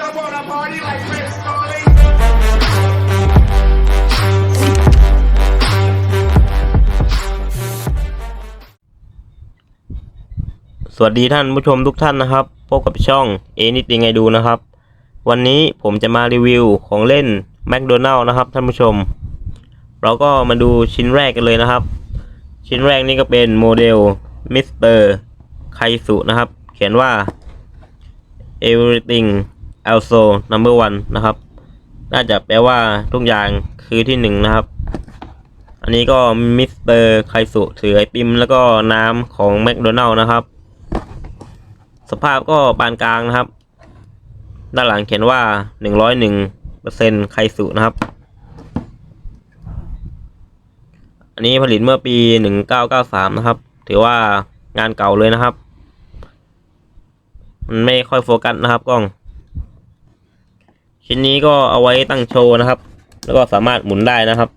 สวัสดีท่านผู้ชมทุกท่านนะครับ พบกับช่องเอนิดยังไงดูนะครับ วันนี้ผมจะมารีวิวของเล่นแมคโดนัลล์นะครับท่านผู้ชม เราก็มาดูชิ้นแรกกันเลยนะครับ ชิ้นแรกนี่ก็เป็นโมเดลมิสเตอร์ไคสุนะครับ เขียนว่า everything also number one นะครับ น่าจะแปลว่าทุกอย่างคือที่หนึ่งนะครับ อันนี้ก็มิสเตอร์ไคสุถือไอติมแล้วก็น้ำของแมคโดนัลล์นะครับ สภาพก็ปานกลางนะครับ ด้านหลังเขียนว่า 101เปอร์เซ็นไคสุนะครับ อันนี้ผลิตเมื่อปี 1993 นะครับ ถือว่างานเก่าเลยนะครับมันไม่ค่อยโฟกัสนะครับกล้อง ชิ้นนี้ก็เอาไว้ตั้งโชว์นะครับ แล้วก็สามารถหมุนได้นะครับ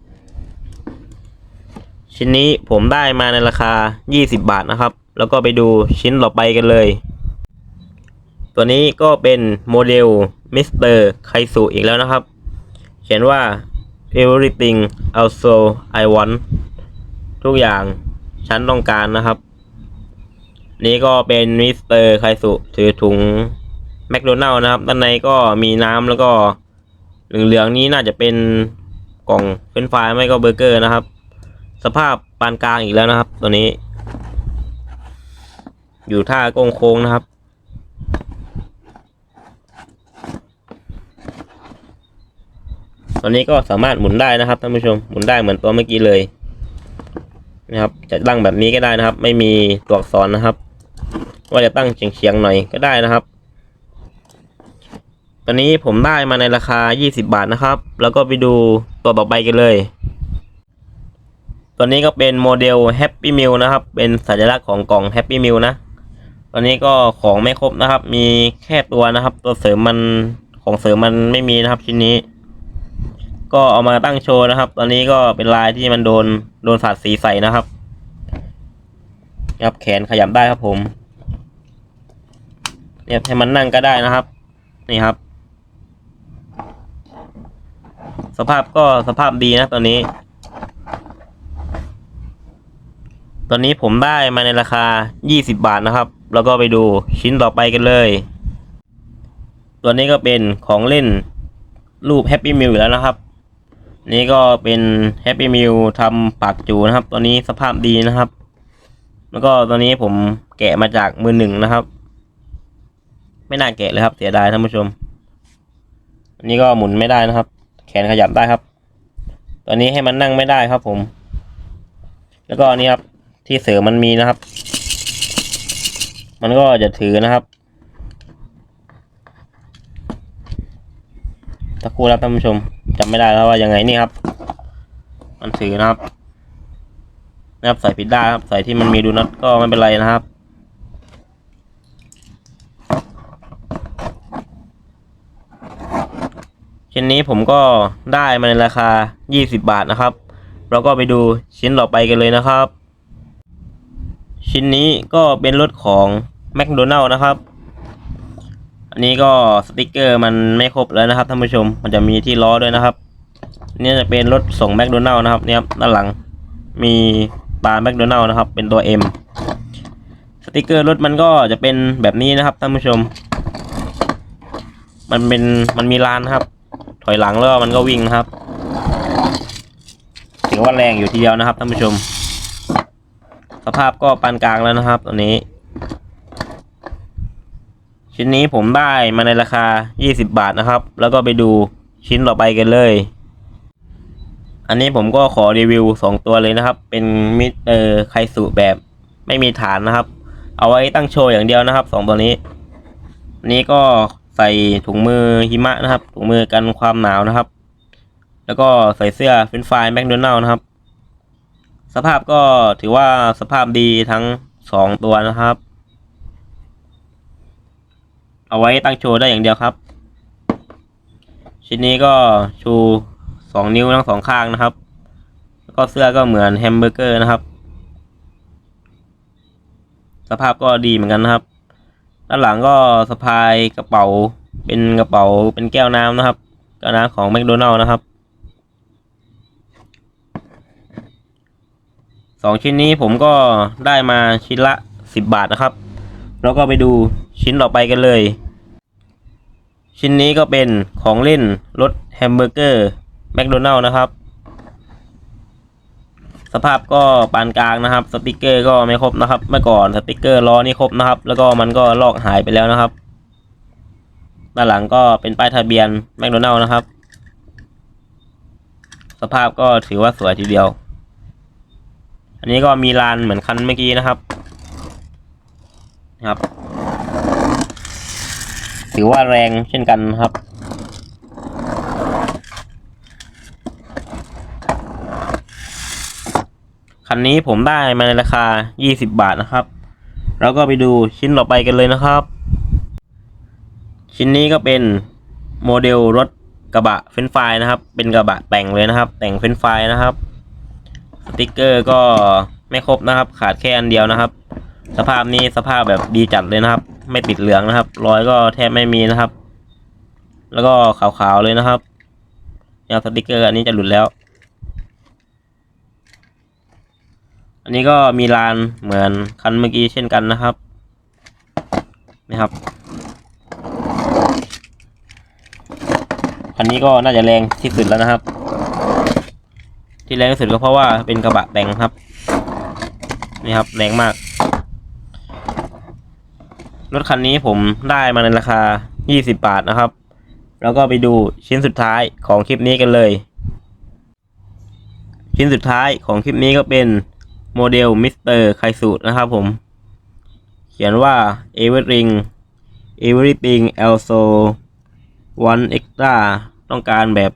ชิ้นนี้ผมได้มาในราคา 20 บาทนะครับ แล้วก็ไปดูชิ้นต่อไปกันเลย ตัวนี้ก็เป็นโมเดลมิสเตอร์ไคสุอีกแล้วนะครับ เขียนว่า everything also I want ทุกอย่างฉันต้องการนะครับ นี่ก็เป็นมิสเตอร์ไคสุถือถุง แมคโดนัลล์นะครับด้านในก็มีน้ำแล้วก็เหลืองๆนี้น่าจะเป็นกล่องเฟรนฟรายไม่ก็เบอร์เกอร์นะครับ สภาพปานกลางอีกแล้วนะครับ ตัวนี้ อยู่ท่าโค้งๆนะครับตัวนี้ก็สามารถหมุนได้นะครับท่านผู้ชมหมุนได้เหมือนตัวเมื่อกี้เลยนะครับจะตั้งแบบนี้ก็ได้นะครับ ไม่มีตัวอักษรนะครับ ว่าจะตั้งเฉียงๆหน่อยก็ได้นะครับ ตัวนี้ผมได้มาในราคา 20 บาทนะครับ แล้วก็ไปดูตัวต่อไปกันเลย ตัวนี้ก็เป็นโมเดล Happy Meal นะครับ เป็นสัญลักษณ์ของกล่อง Happy Meal นะ ตอนนี้ก็ของไม่ครบนะครับ มีแค่ตัวนะครับ ตัวเสริมมันของเสริมมันไม่มีนะครับชิ้นนี้ ก็เอามาตั้งโชว์นะครับ ตอนนี้ก็เป็นลายที่มันโดนโดนสาดสีใส่นะครับครับแขนขยับได้ครับผมเนี่ยให้มันนั่งก็ได้นะครับ นี่ครับ สภาพก็สภาพดีนะตอนนี้ ตอนนี้ผมได้มาในราคา 20 บาทนะครับ แล้วก็ไปดูชิ้นต่อไปกันเลย ตัวนี้ก็เป็นของเล่นรูป Happy Meal อยู่แล้วนะครับ นี่ก็เป็นแฮปปี้มิลทำปากจูนะครับตัวนี้สภาพดีนะครับ แล้วก็ตัวนี้ผมแกะมาจากมือหนึ่งนะครับ ไม่น่าแกะเลยครับเสียดายท่านผู้ชมอันนี้ก็หมุนไม่ได้นะครับ แขนขยับได้ครับ ตัวนี้ให้มันนั่งไม่ได้ครับผม แล้วก็อันนี้ครับที่เสริมมันมีนะครับ มันก็จะถือนะครับตะครู่ครับท่านผู้ชมจำไม่ได้แล้วว่ายังไงนี่ครับ มันถือนะครับนะครับใส่ผิดได้ครับ ใส่ที่มันมีดูน็อตก็ไม่เป็นไรนะครับ ชิ้นนี้ผมก็ได้มาในราคา 20 บาทนะครับ เราก็ไปดูชิ้นต่อไปกันเลยนะครับ ชิ้นนี้ก็เป็นรถของแมคโดนัลล์นะครับ อันนี้ก็สติกเกอร์มันไม่ครบแล้วนะครับท่านผู้ชม มันจะมีที่ล้อด้วยนะครับ นี่จะเป็นรถส่งแมคโดนัลล์นะครับเนี่ยครับด้านหลังมีตาแมคโดนัลล์นะครับ เป็นตัว M สติกเกอร์รถมันก็จะเป็นแบบนี้นะครับท่านผู้ชม มันเป็นมันมีลานนะครับ ถอยหลังแล้วมันก็วิ่งนะครับถือว่าแรงอยู่ทีเดียวนะครับท่านผู้ชม สภาพก็ปานกลางแล้วนะครับตัวนี้ ชิ้นนี้ผมได้มาในราคา 20 บาทนะครับ แล้วก็ไปดูชิ้นต่อไปกันเลย อันนี้ผมก็ขอรีวิว 2 ตัวเลยนะครับ เป็นมิเตอร์ไคสุแบบไม่มีฐานนะครับ เอาไว้ตั้งโชว์อย่างเดียวนะครับ 2 ตัวนี้นนี้ก็ ใส่ถุงมือหิมะนะครับ ถุงมือกันความหนาวนะครับ แล้วก็ใส่เสื้อเฟรนช์ฟรายแมคโดนัลล์นะครับ สภาพก็ถือว่าสภาพดีทั้ง2ตัวนะครับ เอาไว้ตั้งโชว์ได้อย่างเดียวครับ ชิ้นนี้ก็ชูสองนิ้วทั้งสองข้างนะครับ แล้วก็เสื้อก็เหมือนแฮมเบอร์เกอร์นะครับ สภาพก็ดีเหมือนกันนะครับ ด้านหลังก็สะพายกระเป๋า เป็นกระเป๋าเป็นแก้วน้ำนะครับแก้วน้ำของแมคโดนัลล์นะครับสองชิ้นนี้ผมก็ได้มาชิ้นละสิบบาทนะครับ แล้วก็ไปดูชิ้นต่อไปกันเลย ชิ้นนี้ก็เป็นของเล่นรถแฮมเบอร์เกอร์แมคโดนัลล์นะครับ สภาพก็ปานกลางนะครับ สติกเกอร์ก็ไม่ครบนะครับ เมื่อก่อนสติกเกอร์ล้อนี่ครบนะครับ แล้วก็มันก็ลอกหายไปแล้วนะครับด้านหลังก็เป็นป้ายทะเบียนแมคโดนัลล์นะครับ สภาพก็ถือว่าสวยทีเดียว อันนี้ก็มีลานเหมือนคันเมื่อกี้นะครับครับ ถือว่าแรงเช่นกันครับ คันนี้ผมได้มาในราคา 20 บาทนะครับ แล้วก็ไปดูชิ้นต่อไปกันเลยนะครับ ชิ้นนี้ก็เป็นโมเดลรถกระบะเฟรนไฟนะครับ เป็นกระบะแต่งเลยนะครับ แต่งเฟรนไฟนะครับ สติกเกอร์ก็ไม่ครบนะครับ ขาดแค่อันเดียวนะครับ สภาพนี้สภาพแบบดีจัดเลยนะครับ ไม่ติดเหลืองนะครับ รอยก็แทบไม่มีนะครับ แล้วก็ขาวๆเลยนะครับยางสติกเกอร์อันนี้จะหลุดแล้ว อันนี้ก็มีลานเหมือนคันเมื่อกี้เช่นกันนะครับนะครับ คันนี้ก็น่าจะแรงที่สุดแล้วนะครับ ที่แรงที่สุดก็เพราะว่าเป็นกระบะแต่งครับ นี่ครับ แรงมาก รถคันนี้ผมได้มาในราคา 20 บาทนะครับ แล้วก็ไปดูชิ้นสุดท้ายของคลิปนี้กันเลย ชิ้นสุดท้ายของคลิปนี้ก็เป็น โมเดลมิสเตอร์ไคสูนะครับผม เขียนว่า everything everything also one extra ต้องการแบบ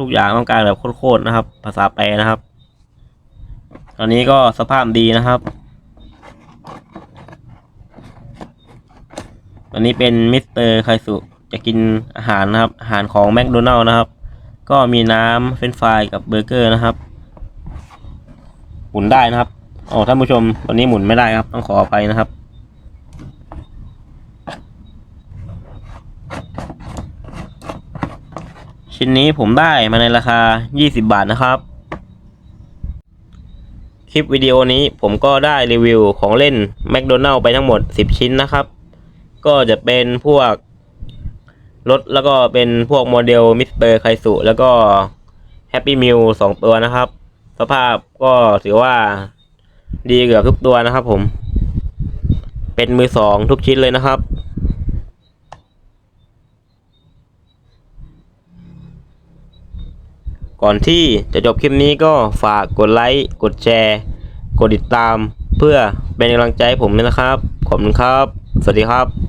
ทุกๆอย่างต้องการแบบโคตรๆนะครับ ภาษาแปลนะครับ ตอนนี้ก็สภาพดีนะครับ อันนี้เป็นมิสเตอร์ไคสุจะกินอาหารนะครับ อาหารของแมคโดนัลล์นะครับ ก็มีน้ำเฟรนฟรายกับเบอร์เกอร์นะครับ หมุนได้นะครับโอ๋อท่านผู้ชมตอนนี้หมุนไม่ได้ครับ ต้องขออภัยนะครับ ชิ้นนี้ผมได้มาในราคา 20 บาทนะครับ คลิปวิดีโอนี้ผมก็ได้รีวิวของเล่นแมคโดนัลล์ไปทั้งหมด 10 ชิ้นนะครับ ก็จะเป็นพวกรถแล้วก็เป็นพวกโมเดลมิสเตอร์ไคสุแล้วก็แฮปปี้มิลสองตัวนะครับ ภาพก็ถือว่าดีเกือบทุกตัวนะครับผม เป็นมือสองทุกชิ้นเลยนะครับ ก่อนที่จะจบคลิปนี้ก็ฝากกดไลค์ กดแชร์ กดติดตาม เพื่อเป็นกำลังใจให้ผมด้วยนะครับ ขอบคุณครับ สวัสดีครับ